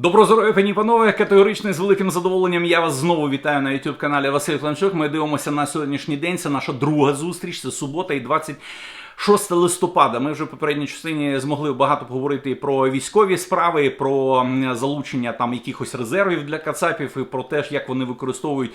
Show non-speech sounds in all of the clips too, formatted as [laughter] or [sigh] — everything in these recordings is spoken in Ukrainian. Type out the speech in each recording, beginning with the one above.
Добро здоров'я, пані панове. Категорично з великим задоволенням я вас знову вітаю на youtube каналі Василь Кланчук. Ми дивимося на сьогоднішній день. Це наша друга зустріч. Це субота і 26 листопада. Ми вже в попередній частині змогли багато поговорити про військові справи, про залучення там якихось резервів для кацапів, і про те, як вони використовують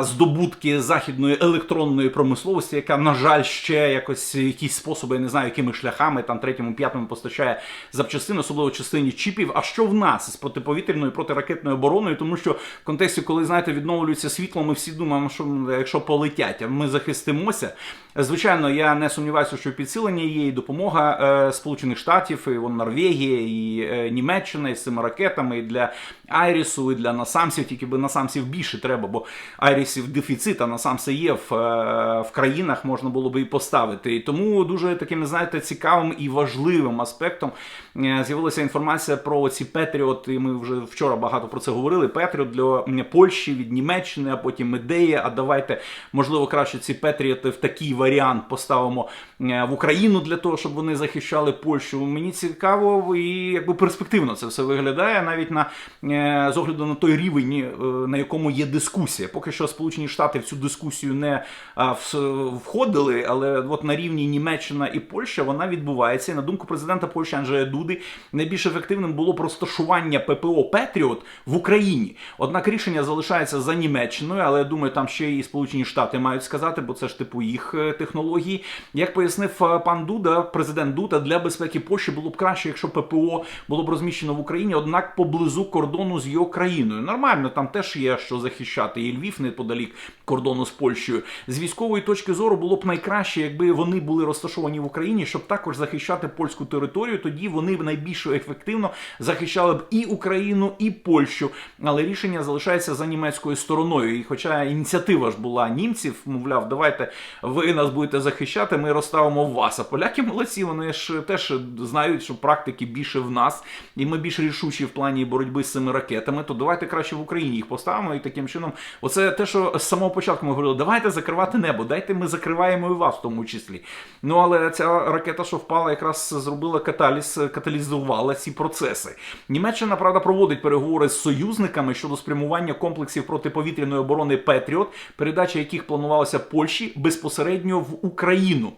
здобутки західної електронної промисловості, яка, на жаль, ще якось якісь способи, я не знаю, якими шляхами там третьому, п'ятому постачає запчастин, особливо частині чіпів. А що в нас з протиповітряною протиракетною обороною? Тому що в контексті, коли знаєте, відновлюється світло, ми всі думаємо, що якщо полетять, ми захистимося. Звичайно, я не сумніваюся, що підсилення є і допомога е, Сполучених Штатів, і вон Норвегія, і е, Німеччина з цими ракетами. І для Айрісу, і для насамсів, тільки би насамсів більше треба, бо Айрісів дефіцит, а насамси є в, е, в країнах, можна було би і поставити. І тому дуже таким, знаєте, цікавим і важливим аспектом е, з'явилася інформація про ці Петріот, і ми вже вчора багато про це говорили. Петріот для Польщі від Німеччини, а потім ідея. А давайте, можливо, краще ці Петріоти в такий варіант поставимо е, в Україну для того, щоб вони захищали Польщу. Мені цікаво і якби перспективно це все виглядає, навіть на з огляду на той рівень, е, на якому є дискусія. Поки що Сполучені Штати в цю дискусію не входили, але от на рівні Німеччина і Польща вона відбувається. І на думку президента Польщі Анджея Дуди, найбільш ефективним було розташування ППО Петріот в Україні. Однак рішення залишається за Німеччиною, але я думаю, там ще і Сполучені Штати мають сказати, бо це ж типу їх е, технології. Як пояснив е, пан Дуда, президент Дуда, для безпеки Польщі було б краще, якщо ППО було б розміщено в Україні, однак поблизу кордону з його країною. Нормально, там теж є що захищати. І Львів неподалік кордону з Польщею. З військової точки зору було б найкраще, якби вони були розташовані в Україні, щоб також захищати польську територію. Тоді вони б найбільш ефективно захищали б і Україну, і Польщу. Але рішення залишається за німецькою стороною. І хоча ініціатива ж була німців, мовляв, давайте ви нас будете захищати, ми розставимо вас. А поляки молодці, вони ж теж знають, що практики більше в нас, і ми більш рішучі в плані боротьби з цими ракетами. То давайте краще в Україні їх поставимо. І таким чином, оце те, що з самого початку ми говорили, давайте закривати небо, дайте ми закриваємо і вас в тому числі. Ну але ця ракета, що впала, якраз зробила каталіз, каталізувала ці процеси. Німеччина, правда, проводить переговори з союзниками щодо спрямування комплексів протиповітряної оборони Петріот, передача яких планувалася Польщі безпосередньо в Україну.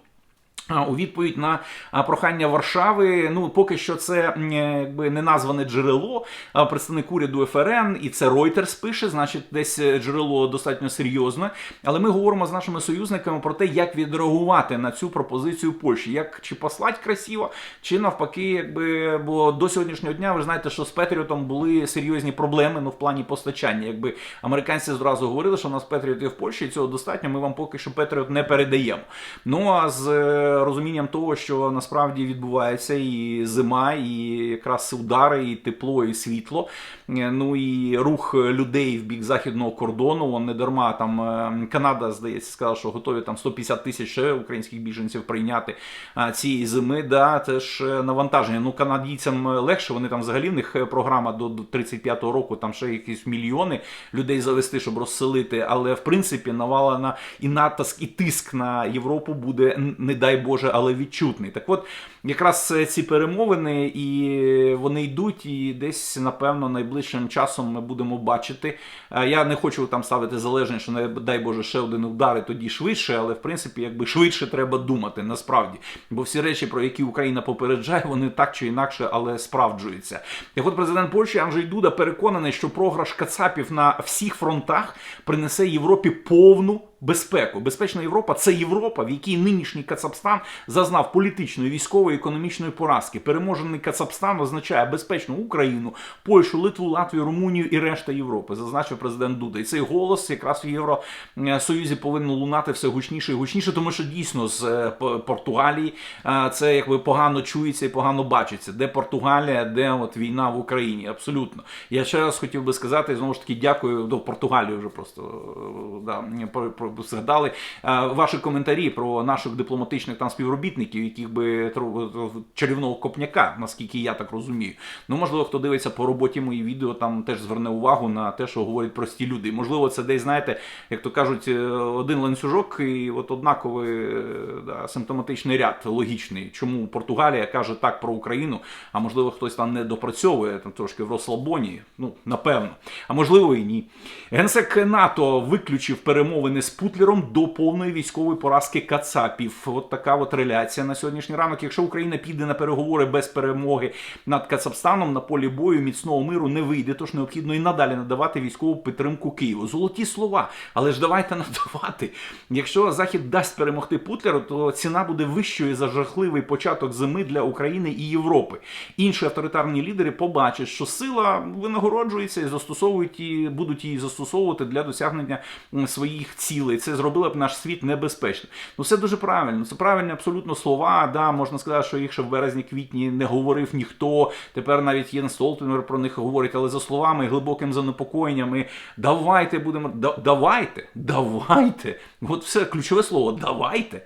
У відповідь на прохання Варшави, ну поки що це е, якби не назване джерело, представник уряду ФРН, і це Reuters пише, значить, десь е, джерело достатньо серйозне. Але ми говоримо з нашими союзниками про те, як відреагувати на цю пропозицію Польщі, як чи послать красиво, чи навпаки, якби бо до сьогоднішнього дня ви знаєте, що з Петріотом були серйозні проблеми ну в плані постачання. Якби американці зразу говорили, що у нас Петріот є в Польщі, і цього достатньо. Ми вам поки що Петріот не передаємо. Ну а з е, розумінням того, що насправді відбувається і зима, і якраз удари, і тепло, і світло. е, Ну і рух людей в бік західного кордону. Вон не дарма там е, Канада, здається, сказала, що готові там 150 тисяч українських біженців прийняти цієї зими. Да, це ж е, навантаження. Ну канадійцям легше. Вони там взагалі в них е, програма до, до 35-го року. Там ще якісь мільйони людей завести, щоб розселити. Але в принципі навалена і натиск, і тиск на Європу буде, не дай Боже, але відчутний. Так от, якраз е, ці перемовини і вони йдуть, і десь, напевно, найближчим часом ми будемо бачити. Е, Я не хочу там ставити залежність, що не дай Боже ще один удар, і тоді швидше, але в принципі, якби швидше треба думати насправді. Бо всі речі, про які Україна попереджає, вони так чи інакше, але справджуються. Так от президент Польщі Анджей Дуда переконаний, що програш Кацапів на всіх фронтах принесе Європі повну безпеку. Безпечна Європа це Європа, в якій нинішній Кацапстан зазнав політичної, військової, економічної поразки. Переможений Кацапстан означає безпечну Україну, Польщу, Литву, Латвію, Румунію і решта Європи, зазначив президент Дуда. І цей голос якраз в Євросоюзі повинен лунати все гучніше і гучніше, тому що дійсно з е, Португалії е, це якби погано чується і погано бачиться. Де Португалія, де от війна в Україні? Абсолютно. Я ще раз хотів би сказати, знову ж таки, дякую до Португалії вже просто е, да, про- згадали е, ваші коментарі про наших дипломатичних там співробітників, яких би тро- чарівного копняка, наскільки я так розумію. Ну, можливо, хто дивиться по роботі мої відео, там теж зверне увагу на те, що говорять прості люди. Можливо, це десь, знаєте, як то кажуть, е, один ланцюжок і от однаковий е, да, симптоматичний ряд логічний. Чому Португалія каже так про Україну, а можливо, хтось там не допрацьовує там трошки в розслабоні. Ну, напевно. А можливо і ні. Генсек НАТО виключив перемовини з Путлером до повної військової поразки Кацапів. От така от реляція на сьогоднішній ранок. Якщо Україна піде на переговори без перемоги над Кацапстаном на полі бою, міцного миру не вийде, тож необхідно і надалі надавати військову підтримку Києву. Золоті слова, але ж давайте [laughs] надавати. Якщо Захід дасть перемогти Путлеру, то ціна буде вищою за жахливий початок зими для України і Європи. Інші авторитарні лідери побачать, що сила винагороджується і застосовують і будуть її застосовувати для досягнення своїх цілей. Це зробило б наш світ небезпечним. Ну це дуже правильно. Це правильні абсолютно слова. Да, можна сказати, що їх ще в березні-квітні не говорив ніхто. Тепер навіть Єн Столтенберг про них говорить, але за словами глибоким занепокоєнням. І давайте будемо. да- давайте, давайте. От все ключове слово. Давайте.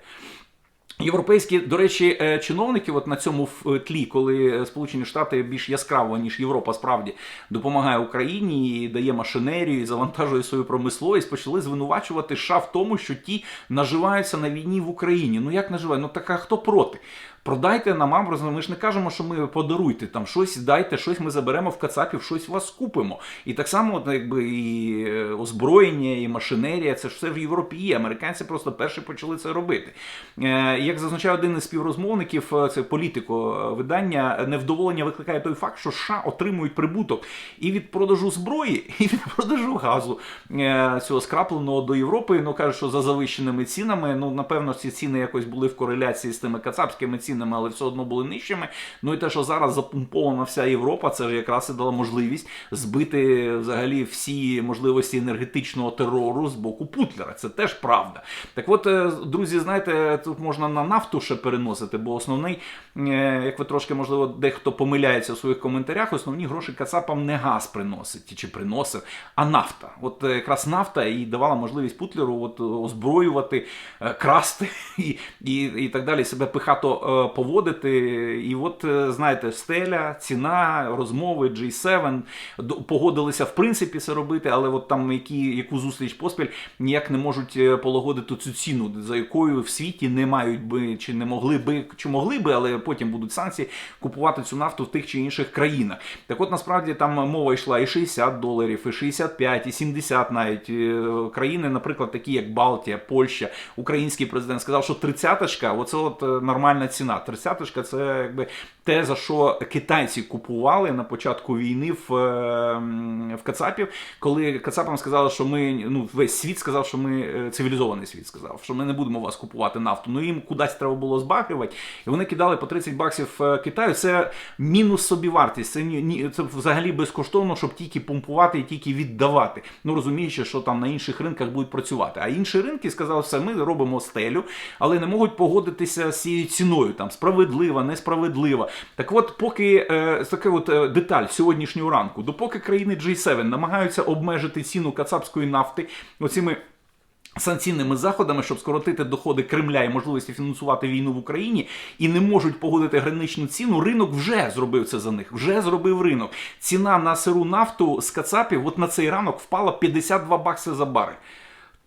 Європейські, до речі, е, чиновники, от на цьому ф- тлі, коли Сполучені Штати більш яскраво, ніж Європа, справді допомагає Україні і дає машинерію, і завантажує свою промисловість, почали звинувачувати США в тому, що ті наживаються на війні в Україні. Ну як наживають? Ну так а хто проти? Продайте нам Амброзу, ми ж не кажемо, що ми подаруйте там щось, дайте щось, ми заберемо в Кацапів, щось у вас купимо. І так само, якби і е, озброєння, і машинерія, це ж все в Європі є. Американці просто перші почали це робити. Е, Як зазначає один із співрозмовників, е, це політико видання, невдоволення викликає той факт, що США отримують прибуток і від продажу зброї, [laughs] і від продажу газу цього скрапленого до Європи. Ну кажуть, що за завищеними цінами. Ну напевно, ці ціни якось були в кореляції з тими кацапськими цінами, але все одно були нижчими. Ну і те, що зараз запумпована вся Європа, це ж якраз і дало можливість збити взагалі всі можливості енергетичного терору з боку Путлера. Це теж правда. Так от, е, друзі, знаєте, тут можна на нафту ще переносити, бо основний, е, як ви трошки, можливо, дехто помиляється у своїх коментарях, основні гроші Кацапам не газ приносить чи приносив, а нафта. От е, якраз нафта і давала можливість Путлеру от, озброювати, красти [laughs] і, і, і так далі, себе пихато поводити. І от, е, знаєте, стеля, ціна, розмови, G7 погодилися в принципі це робити, але от там які, яку зустріч поспіль ніяк не можуть е, полагодити цю ціну, за якою в світі не мають би чи не могли би, чи могли би, але потім будуть санкції купувати цю нафту в тих чи інших країнах. Так от насправді там мова йшла і 60 доларів, і 65, і 70 навіть Е, країни, наприклад, такі як Балтія, Польща, український президент сказав, що тридцяточка, оце от нормальна ціна. Тридцяточка це якби те, за що китайці купували на початку війни в, е, в Кацапів, коли Кацапам сказали, що ми ну весь світ сказав, що ми е, цивілізований світ сказав, що ми не будемо вас купувати нафту. Ну їм кудись треба було збагрювати, і вони кидали по 30 баксів е, Китаю. Це мінус собівартість. Це ні це взагалі безкоштовно, щоб тільки помпувати і тільки віддавати. Ну розуміючи, що там на інших ринках будуть працювати. А інші ринки сказали, все, ми робимо стелю, але не можуть погодитися з цією ціною. Там справедлива, несправедлива. Так от, поки е, така от е, деталь сьогоднішнього ранку, допоки країни G7 намагаються обмежити ціну кацапської нафти оціми. Санкційними заходами, щоб скоротити доходи Кремля і можливості фінансувати війну в Україні, і не можуть погодити граничну ціну. Ринок вже зробив це за них. Вже зробив ринок. Ціна на сиру нафту з Кацапів от на цей ранок впала 52 бакси за барель.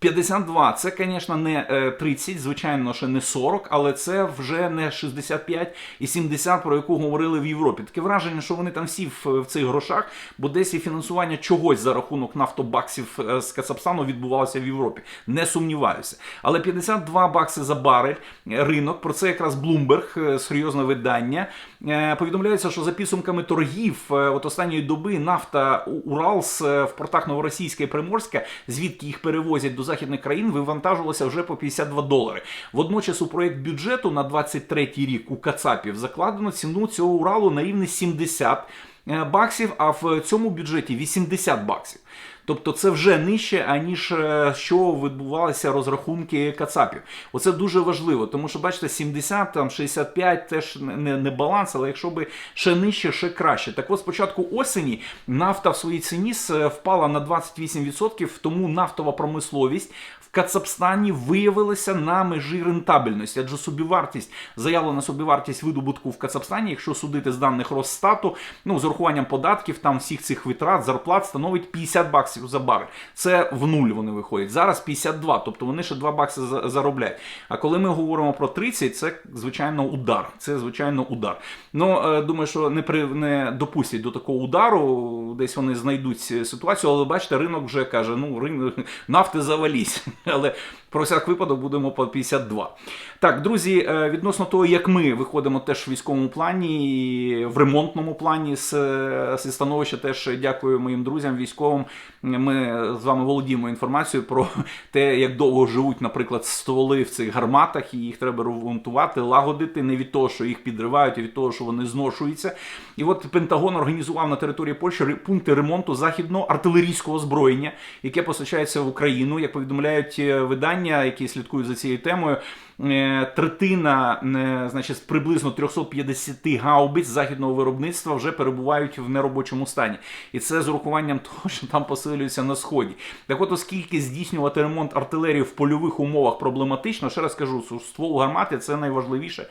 52, це, звісно, не е, 30, звичайно, ще не 40, але це вже не 65 і 70, про яку говорили в Європі. Таке враження, що вони там всі в, в цих грошах, бо десь і фінансування чогось за рахунок нафтобаксів е, з Кацапстану відбувалося в Європі. Не сумніваюся. Але 52 бакси за барель е, ринок. Про це якраз Bloomberg, е, серйозне видання. Е, Повідомляється, що за підсумками торгів е, от останньої доби нафта Уралс е, в портах Новоросійська і Приморська, звідки їх перевозять до західних країн, вивантажувалася вже по 52 долари. Водночас у проєкт бюджету на 23 рік у Кацапів закладено ціну цього Уралу на рівні 70 е, баксів, а в цьому бюджеті 80 баксів. Тобто це вже нижче, аніж е, що відбувалися розрахунки Кацапів. Оце дуже важливо, тому що бачите, 70, там 65 теж не, не баланс, але якщо би ще нижче, ще краще. Так от спочатку осені нафта в своїй ціні впала на 28%, тому нафтова промисловість в Кацапстані виявилася на межі рентабельності, адже собівартість, заявлена собівартість видобутку в Кацапстані, якщо судити з даних Росстату, ну з урахуванням податків, там всіх цих витрат, зарплат становить 50 баксів за барель. Це в нуль вони виходять. Зараз 52, тобто вони ще 2 бакси за- заробляють. А коли ми говоримо про 30, це звичайно удар. Це звичайно удар. Ну е, думаю, що не при не допустять до такого удару. Десь вони знайдуть ситуацію, але бачите, ринок вже каже: ну ринок [laughs] нафти завалісь. [laughs] Але про всяк випадок будемо по 52. Так, друзі, е, відносно того, як ми виходимо теж в військовому плані, і в ремонтному плані з, з становища, теж дякую моїм друзям військовим. Ми з вами володіємо інформацією про [laughs] те, як довго живуть, наприклад, стволи в цих гарматах, і їх треба ремонтувати, лагодити не від того, що їх підривають, а від того, що вони зношуються. І от Пентагон організував на території Польщі пункти ремонту західного артилерійського озброєння, яке постачається в Україну. Як повідомляють е, видання, які слідкують за цією темою. Е, Третина, е, значить, приблизно 350 гаубиць західного виробництва вже перебувають в неробочому стані, і це з урахуванням [laughs] того, що там посилюється на сході. Так, от, оскільки здійснювати ремонт артилерії в польових умовах проблематично, ще раз кажу, ствол гармати це найважливіше.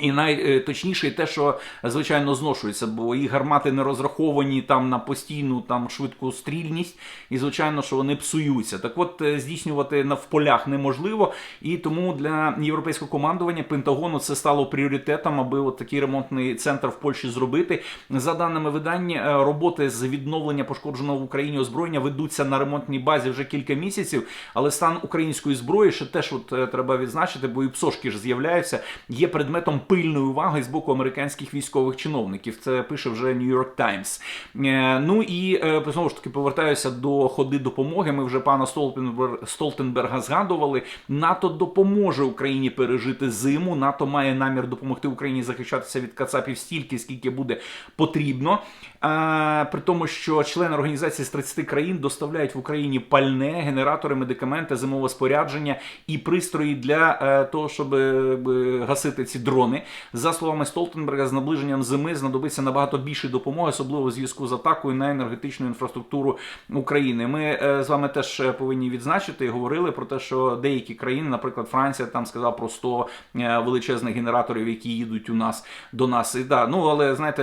І найточніше те, що звичайно зношується, бо їх гармати не розраховані там на постійну там швидку стрільність, і звичайно, що вони псуються. Так от е, здійснювати на в полях неможливо, і тому для європейського командування Пентагону це стало пріоритетом, аби от такий ремонтний центр в Польщі зробити. За даними видання, е, роботи з відновлення пошкодженого в Україні озброєння ведуться на ремонтній базі вже кілька місяців. Але стан української зброї ще теж от е, треба відзначити, бо і псошки ж з'являються, є предметом пильної уваги з боку американських військових чиновників. Це пише вже New York Times. Е, Ну і е, знову ж таки повертаюся до ходи допомоги. Ми вже пана Столтенберг, Столтенберга згадували. НАТО допоможе Україні пережити зиму. НАТО має намір допомогти Україні захищатися від Кацапів стільки, скільки буде потрібно. Е, При тому, що члени організації з 30 країн доставляють в Україні пальне, генератори, медикаменти, зимове спорядження і пристрої для того, щоб гасити ці дрони. За словами Столтенберга, з наближенням зими знадобиться набагато більше допомоги, особливо в зв'язку з атакою на енергетичну інфраструктуру України. Ми е, з вами теж е, повинні відзначити і говорили про те, що деякі країни, наприклад, Франція, там сказав про 100 е, величезних генераторів, які їдуть у нас до нас. І да, ну але знаєте,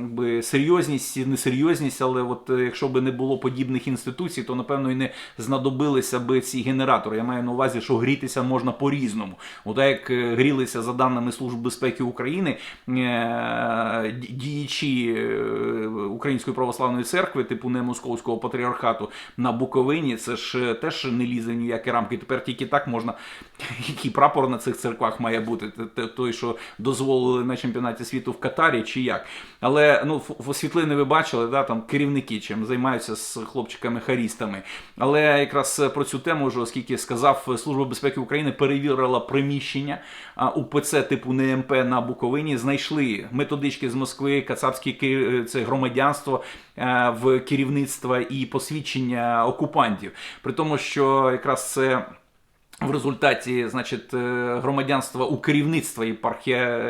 якби серйозність, несерйозність, але от якщо би не було подібних інституцій, то напевно і не знадобилися би ці генератори. Я маю на увазі, що грітися можна по-різному. От так як грілися за даними Служби безпеки України е, діячі е, Української православної церкви, типу не московського патріархату на Буковині, це ж е, теж не лізе ні в які рамки. Тепер тільки так можна. [laughs] Який прапор на цих церквах має бути? Той, що дозволили на чемпіонаті світу в Катарі, чи як? Але ну світлини ви бачили, да, там керівники чим займаються з хлопчиками-харістами. Але якраз про цю тему, вже, оскільки сказав Служба безпеки України, перевірила приміщення УПЦ типу НМП на Буковині. Знайшли методички з Москви, кацапське це громадянство е, в керівництва і посвідчення окупантів. При тому, що якраз це. В результаті, значить, е, громадянства у керівництва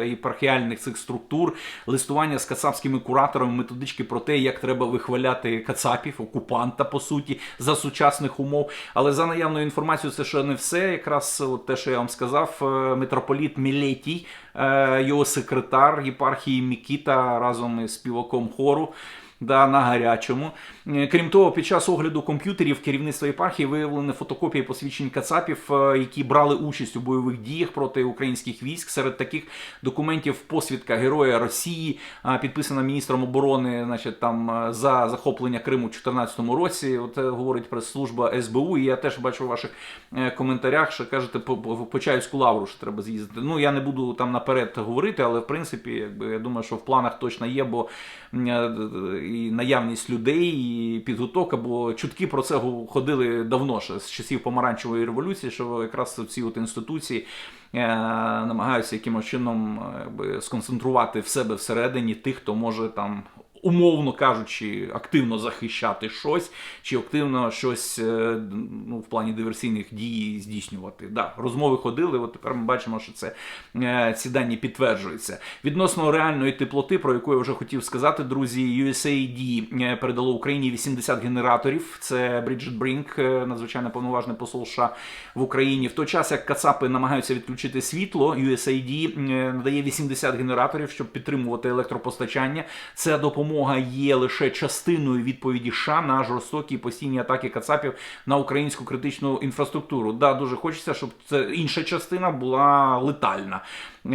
єпархіальних цих структур, листування з кацапськими кураторами, методички про те, як треба вихваляти кацапів, окупанта по суті, за сучасних умов. Але за наявною інформацією, це ще не все. Якраз от те, що я вам сказав, е, митрополіт Мілетій, е, його секретар єпархії Мікіта разом із співаком хору. Да, на гарячому. Е, Крім того, під час огляду комп'ютерів керівництва єпархії виявлені фотокопії посвідчень кацапів, е, які брали участь у бойових діях проти українських військ. Серед таких документів посвідка Героя Росії, підписана міністром оборони, значить, там е, за захоплення Криму у 2014 році. От е, говорить прес-служба СБУ. І я теж бачу в ваших е, коментарях, що кажете, по, по, по лавру що треба з'їздити. Ну я не буду там наперед говорити, але в принципі, якби я думаю, що в планах точно є, бо е, і наявність людей, і підготовка, бо чутки про це ходили давно ще з часів помаранчевої революції, що якраз ці от інституції е, намагаються якимось чином е, сконцентрувати в себе всередині тих, хто може там умовно кажучи, активно захищати щось, чи активно щось е, ну, в плані диверсійних дій здійснювати. Да, розмови ходили. От тепер ми бачимо, що це е, ці дані підтверджуються. Відносно реальної теплоти, про яку я вже хотів сказати, друзі, USAID е, передало Україні 80 генераторів. Це Бріджит Брінк, надзвичайно повноважний посол США в Україні. В той час як Кацапи намагаються відключити світло, USAID надає 80 генераторів, щоб підтримувати електропостачання. Ця допомога є лише частиною відповіді США на жорстокі постійні атаки Кацапів на українську критичну інфраструктуру. Да, дуже хочеться, щоб це інша частина була летальна. Е,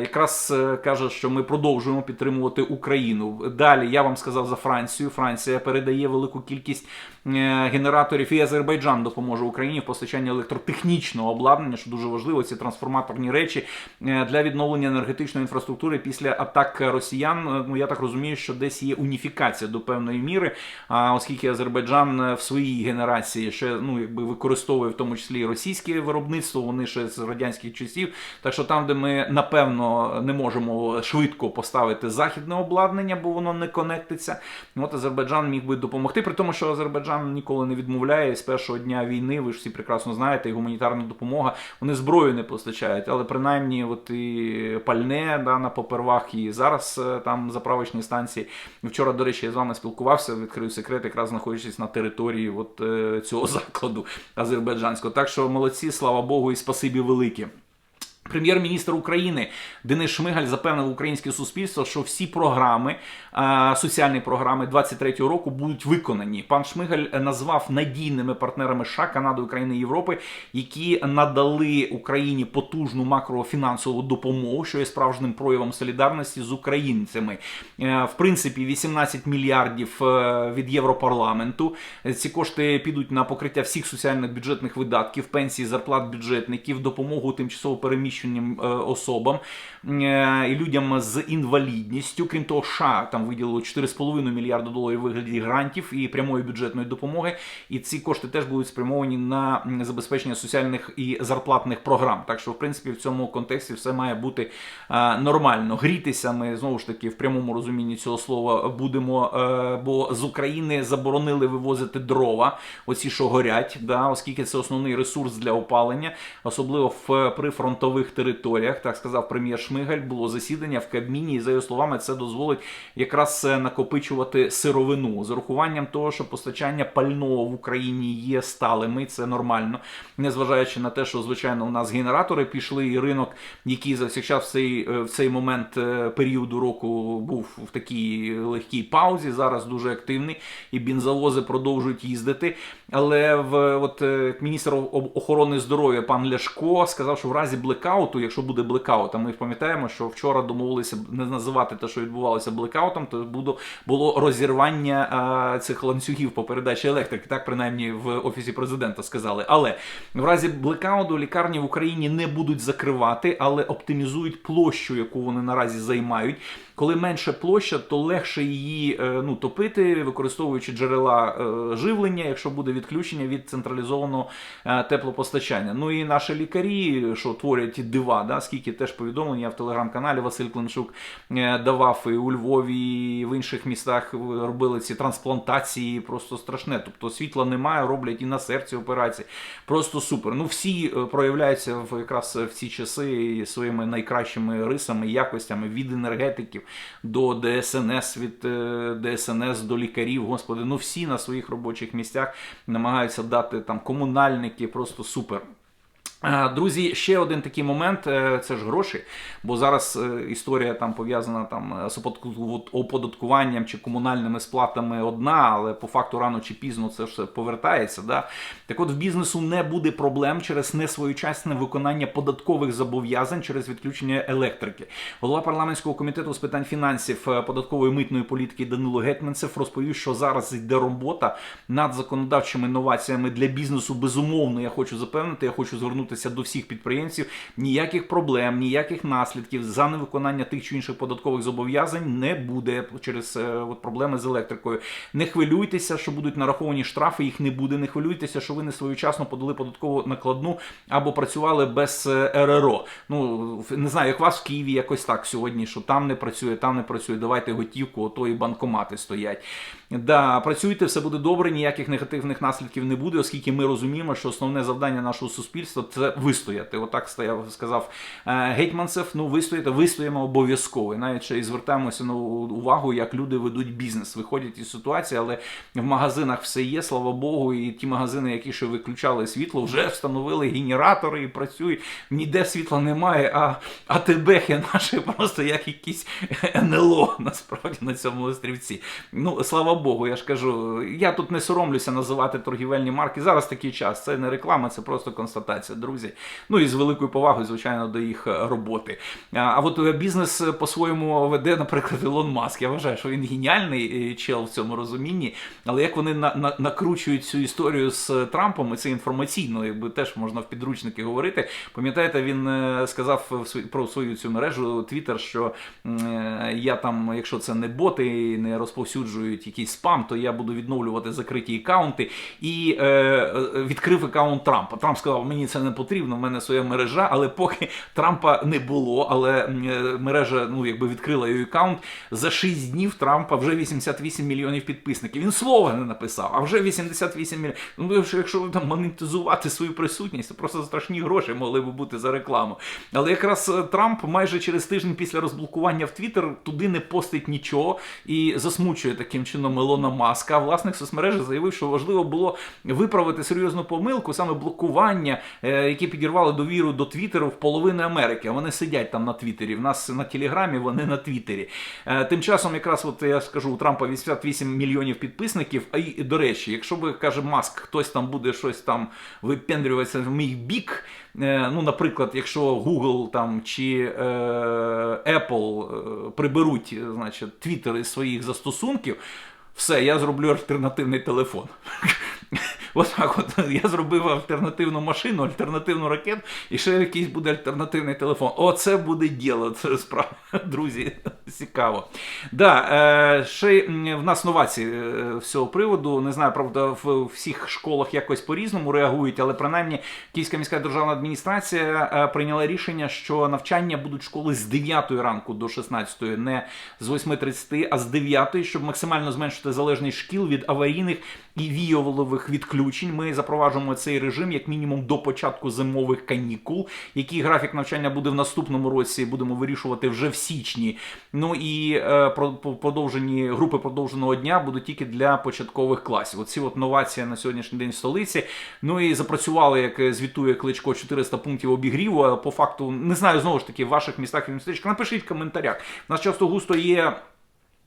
якраз е, каже, що ми продовжуємо підтримувати Україну. Далі я вам сказав за Францію. Франція передає велику кількість е, генераторів, і Азербайджан допоможе Україні в постачанні електротехнічного обладнання, що дуже важливо. Ці трансформаторні речі для відновлення енергетичної інфраструктури після атак росіян. Ну я так розумію, що десь є уніфікація до певної міри, оскільки Азербайджан в своїй генерації ще ну якби використовує в тому числі і російське виробництво, вони ще з радянських часів. Так що там, де ми напевно не можемо швидко поставити західне обладнання, бо воно не конектиться. От Азербайджан міг би допомогти, при тому, що Азербайджан ніколи не відмовляє з першого дня війни. Ви ж всі прекрасно знаєте, і гуманітарна допомога. Вони зброю не постачають, але принаймні, от і пальне да, на попервах, і зараз е, там заправочні станції. Вчора, до речі, я з вами спілкувався, відкрив секрет, якраз знаходячись на території от, е, цього закладу азербайджанського. Так що молодці, слава Богу, і спасибі велике. Прем'єр-міністр України Денис Шмигаль запевнив українське суспільство, що всі програми, е, соціальні програми 23-го року будуть виконані. Пан Шмигаль назвав надійними партнерами США, Канади, України і Європи, які надали Україні потужну макрофінансову допомогу, що є справжнім проявом солідарності з українцями. Е, В принципі, 18 мільярдів е, від Європарламенту. Ці кошти підуть на покриття всіх соціальних бюджетних видатків, пенсії, зарплат бюджетників, допомогу тимчасово переміщеним е, особам е, і людям з інвалідністю. Крім того, США там виділило 4,5 мільярда доларів вигляді грантів і прямої бюджетної допомоги. І ці кошти теж будуть спрямовані на забезпечення соціальних і зарплатних програм. Так що, в принципі, в цьому контексті все має бути е, нормально. Грітися ми знову ж таки в прямому розумінні цього слова будемо, бо з України заборонили вивозити дрова, оці що горять, да, оскільки це основний ресурс для опалення, особливо в прифронтових територіях. Так сказав прем'єр Шмигаль. Було засідання в Кабміні, і за його словами, це дозволить якраз е, накопичувати сировину з урахуванням того, що постачання пального в Україні є сталими. Це нормально, незважаючи на те, що звичайно у нас генератори пішли, і ринок, який завсігчас в цей, е, в цей момент е, періоду року був в такій легкій паузі. Зараз дуже активний, і бензовози продовжують їздити. Але в от міністр охорони здоров'я пан Ляшко сказав, що в разі блекауту, якщо буде блекаут, а ми пам'ятаємо, що вчора домовилися не називати те, що відбувалося блекаутом, то було розірвання а, цих ланцюгів по передачі електрики. Так принаймні в офісі президента сказали. Але в разі блекауту лікарні в Україні не будуть закривати, але оптимізують площу, яку вони наразі займають. Коли менше площа, то легше її е, ну, топити, використовуючи джерела е, живлення, якщо буде відключення від централізованого е, теплопостачання. Ну і наші лікарі, що творять дива, да, скільки теж повідомлень я в телеграм-каналі Василь Климчук е, давав і у Львові, і в інших містах робили ці трансплантації, просто страшне. Тобто світла немає, роблять і на серці операції. Просто супер. Ну всі проявляються в якраз в ці часи своїми найкращими рисами, якостями від енергетиків до ДСНС, від е, ДСНС до лікарів. Господи, ну всі на своїх робочих місцях намагаються дати там комунальники, просто супер. Друзі, ще один такий момент е, це ж гроші. Бо зараз е, історія там пов'язана там з оподаткуванням чи комунальними сплатами одна, але по факту рано чи пізно це все повертається. Да? Так от в бізнесу не буде проблем через несвоєчасне виконання податкових зобов'язань через відключення електрики. Голова парламентського комітету з питань фінансів, е, податкової митної політики Данило Гетьманцев розповів, що зараз йде робота над законодавчими інноваціями для бізнесу. Безумовно, я хочу запевнити, я хочу звернутися звернутися до всіх підприємців. Ніяких проблем, ніяких наслідків за невиконання тих чи інших податкових зобов'язань не буде через е, от, проблеми з електрикою. Не хвилюйтеся, що будуть нараховані штрафи, їх не буде. Не хвилюйтеся, що ви не своєчасно подали податкову накладну або працювали без е, РРО. Ну не знаю, як вас в Києві якось так сьогодні, що там не працює, там не працює. Давайте готівку, ото і банкомати стоять. Да, працюйте, все буде добре, ніяких негативних наслідків не буде, оскільки ми розуміємо, що основне завдання нашого суспільства це вистояти. Отак стояв, сказав е, Гетьманцев. Ну, вистояти, вистоїмо обов'язково. Навіть ще і звертаємося на увагу, як люди ведуть бізнес, виходять із ситуації, але в магазинах все є, слава Богу, і ті магазини, які ще виключали світло, вже встановили генератори і працюють. Ніде світла немає, а АТБхи наші просто як якісь [laughs] НЛО насправді на цьому острівці. Ну, слава Богу, я ж кажу, я тут не соромлюся називати торгівельні марки. Зараз такий час. Це не реклама, це просто констатація, друзі. Ну і з великою повагою, звичайно, до їх е, роботи. А, от е, бізнес е, по-своєму веде, наприклад, Ілон Маск. Я вважаю, що він геніальний чел в цьому розумінні. Але як вони на, на, накручують цю історію з Трампом, і це інформаційно, якби теж можна в підручники говорити. Пам'ятаєте, він сказав про свою цю мережу Twitter, що я там, якщо це не боти, не розповсюджують якийсь спам, то я буду відновлювати закриті аккаунти. І е, е, відкрив аккаунт Трампа. Трамп сказав, мені це не потрібно, в мене своя мережа, але поки Трампа не було, але е, мережа ну, якби відкрила його аккаунт, за 6 днів Трампа вже 88 мільйонів підписників. Він слова не написав, а вже 88 мільйонів. Ну, якщо там монетизувати свою присутність, це просто страшні гроші могли би бути за рекламу. Але якраз е, Трамп майже через тиждень після розблокування в Твіттер туди не постить нічого і засмучує таким чином Ілона Маска. Власник соцмережі заявив, що важливо було виправити серйозну помилку, саме блокування, е, які підірвали довіру до Твіттеру в половини Америки. Вони сидять там на Твіттері. В нас на Телеграмі, вони на Твіттері. Е, Тим часом, якраз от я скажу, у Трампа 88 мільйонів підписників. А й до речі, якщо би каже Маск, хтось там буде щось там випендрюватися в мій бік. е, Ну, наприклад, якщо Google там чи е, Apple приберуть, значить, Twitter із своїх застосунків, все, я зроблю альтернативний телефон. [laughs] Отак от я зробив альтернативну машину, альтернативну ракету, і ще якийсь буде альтернативний телефон. Оце буде діло. Це справа, друзі, цікаво. Да, е, ще в нас новації е, з цього приводу. Не знаю, правда, в всіх школах якось по-різному реагують, але принаймні Київська міська державна адміністрація е, прийняла рішення, що навчання будуть школи з 9 ранку до 16, не з 8.30, а з 9, щоб максимально зменшити залежність шкіл від аварійних і віялових відключень. Ми запроваджуємо цей режим як мінімум до початку зимових канікул. Який графік навчання буде в наступному році, будемо вирішувати вже в січні. Ну і е, продовжені групи продовженого дня будуть тільки для початкових класів. Оці от новація на сьогоднішній день в столиці. Ну і запрацювали, як е, звітує кличко 400 пунктів обігріву. А по факту не знаю знову ж таки в ваших містах і містечках. Напишіть в коментарях. У нас часто густо є.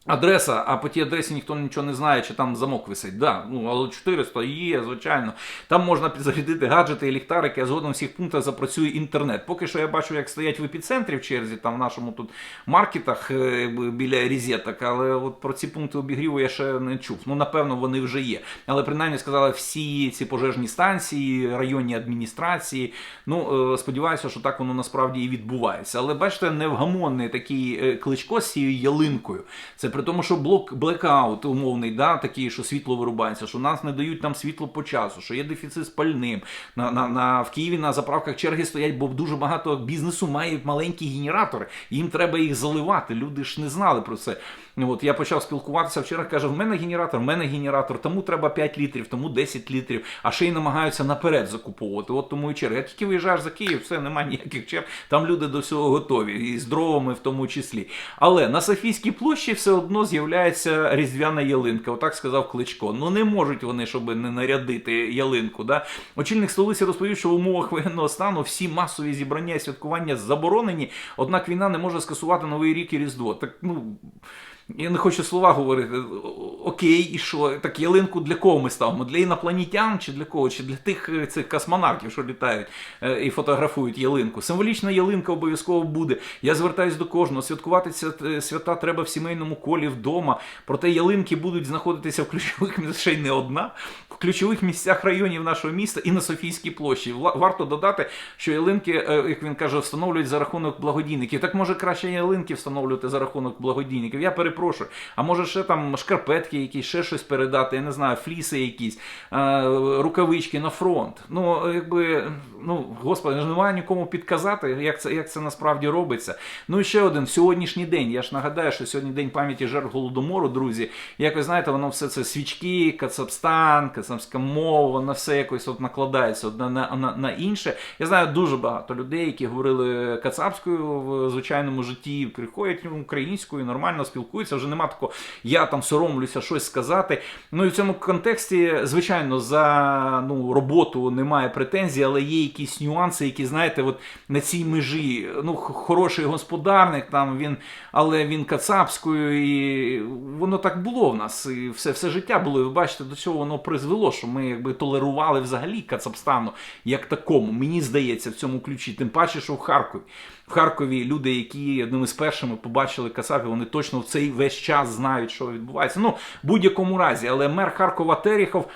Адреса, а по тій адресі ніхто нічого не знає, чи там замок висить. Да, ну але 400 є, звичайно. Там можна підзарядити гаджети і ліхтарики, а згодом всіх пунктах запрацює інтернет. Поки що я бачу, як стоять в епіцентрі в черзі, там в нашому тут маркетах е, біля різеток, але от про ці пункти обігріву я ще не чув. Ну, напевно, вони вже є. Але принаймні сказали, всі ці пожежні станції, районні адміністрації. Ну, е, сподіваюся, що так воно насправді і відбувається. Але бачите, невгамонний такий е, кличко з цією ялинкою. Це при тому, що блок блекаут умовний, да, такий, що світло вирубається, що нас не дають там світло по часу, що є дефіцит з пальним. На, на, на, в Києві на заправках черги стоять, бо дуже багато бізнесу має маленькі генератори. Їм треба їх заливати. Люди ж не знали про це. Ну, От я почав спілкуватися вчора, каже: в мене генератор, в мене генератор, тому треба 5 літрів, тому 10 літрів, а ще й намагаються наперед закуповувати. От тому і черга. Тільки виїжджаєш за Київ, все, немає ніяких черг. Там люди до всього готові, і з дровами в тому числі. Але на Софійській площі все одно з'являється різдвяна ялинка. Отак сказав Кличко. Ну не можуть вони, щоб не нарядити ялинку. Да? Очільник столиці розповів, що в умовах воєнного стану всі масові зібрання і святкування заборонені, однак війна не може скасувати новий рік і Різдво. Так ну. Я не хочу слова говорити. Окей, і що? Так ялинку для кого ми ставимо? Для інопланетян чи для кого? Чи для тих е, цих космонавтів, що літають е, і фотографують ялинку? Символічна ялинка обов'язково буде. Я звертаюсь до кожного. Святкувати ця- свята треба в сімейному колі вдома. Проте ялинки будуть знаходитися в ключових місцях, й не одна, в ключових місцях районів нашого міста і на Софійській площі. Варто додати, що ялинки, е, як він каже, встановлюють за рахунок благодійників. Так може краще ялинки встановлювати за рахунок благодійників. Я перепрошую. А може ще там шкарпетки, якісь, ще щось передати, я не знаю, фліси якісь, е, рукавички на фронт. Ну, якби, ну, господи, немає нікому підказати, як це, як це насправді робиться. Ну і ще один сьогоднішній день. Я ж нагадаю, що сьогодні день пам'яті жертв голодомору, друзі. Якось знаєте, воно все це свічки, Кацапстан, кацапська мова, воно все якось от накладається одне на, на, на інше. Я знаю дуже багато людей, які говорили кацапською в звичайному житті, приходять українською, нормально спілкуються. Вже нема такого, я там соромлюся щось сказати. Ну і в цьому контексті, звичайно, за ну, роботу немає претензій, але є якісь нюанси, які, знаєте, от на цій межі. Ну, хороший господарник, там він, але він кацапською, і воно так було в нас. І все, все життя було. І ви бачите, до цього воно призвело, що ми якби толерували взагалі Кацапстану як такому. Мені здається, в цьому ключі. Тим паче, що в Харкові. В Харкові люди, які одними з першими побачили Кацапів, вони точно в цей весь час знають, що відбувається. Ну, будь-якому разі, але мер Харкова Терехов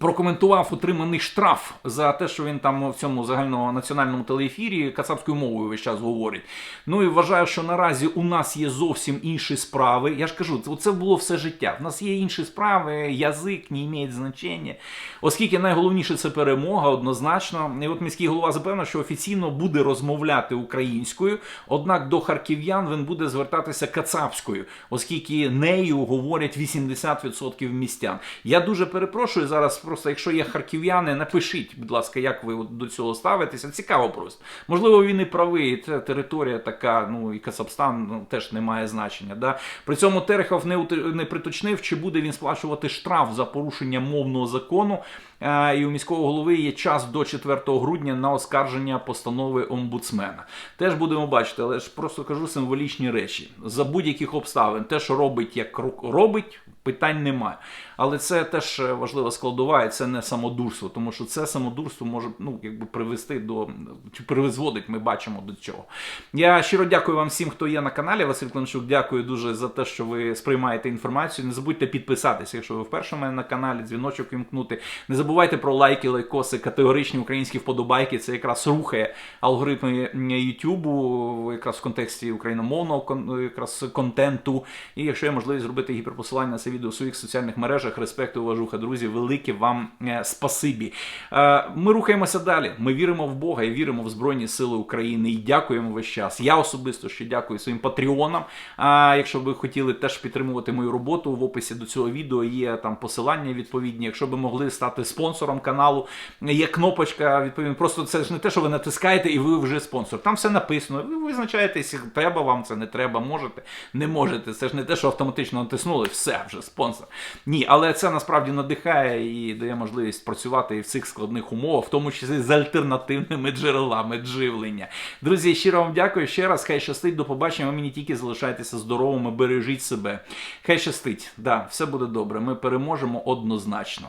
прокоментував отриманий штраф за те, що він там в цьому загальнонаціональному телеефірі кацапською мовою весь час говорить. Ну і вважаю, що наразі у нас є зовсім інші справи. Я ж кажу, це, було все життя. В нас є інші справи, язик не має значення. Оскільки найголовніше це перемога, однозначно. І от міський голова запевнив, що офіційно буде розмовляти українською, однак до харків'ян він буде звертатися кацапською, оскільки нею говорять 80% містян. Я дуже перепрошую зараз. Просто якщо є харків'яни, напишіть, будь ласка, як ви до цього ставитеся. Цікаво просто. Можливо, він і правий. Це територія така, ну і Кацапстан ну, теж не має значення. Да? При цьому Терехов не, не приточнив, чи буде він сплачувати штраф за порушення мовного закону. Е, І у міського голови є час до 4 грудня на оскарження постанови омбудсмена. Теж будемо бачити, але ж просто кажу символічні речі. За будь-яких обставин, те, що робить, як робить, питань немає. Але це теж е, важлива складова, і це не самодурство, тому що це самодурство може ну, якби привести до чи призводить, ми бачимо до цього. Я щиро дякую вам всім, хто є на каналі. Василь Климчук, дякую дуже за те, що ви сприймаєте інформацію. Не забудьте підписатися, якщо ви вперше в мене на каналі, дзвіночок вімкнути. Не забувайте про лайки, лайкоси, категоричні українські вподобайки. Це якраз рухає алгоритми Ютубу, якраз в контексті україномовного якраз контенту. І якщо є можливість зробити гіперпосилання на це відео в своїх соціальних мережах, респекту, уважуха, друзі, велике вам е, спасибі. Е, Ми рухаємося далі. Ми віримо в Бога і віримо в Збройні Сили України і дякуємо весь час. Я особисто ще дякую своїм патреонам. А якщо ви хотіли теж підтримувати мою роботу, в описі до цього відео є там посилання відповідні. Якщо ви могли стати спонсором каналу, є кнопочка відповідно. Просто це ж не те, що ви натискаєте і ви вже спонсор. Там все написано. Ви визначаєтесь, треба вам це, не треба, можете, не можете. Це ж не те, що автоматично натиснули, все вже спонсор. Ні, але це насправді надихає і дає можливість працювати і в цих складних умовах, в тому числі з альтернативними джерелами дживлення. Друзі, щиро вам дякую ще раз. Хай щастить, до побачення. Ви мені тільки залишайтеся здоровими, бережіть себе. Хай щастить. Да, все буде добре. Ми переможемо однозначно.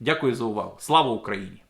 Дякую за увагу. Слава Україні!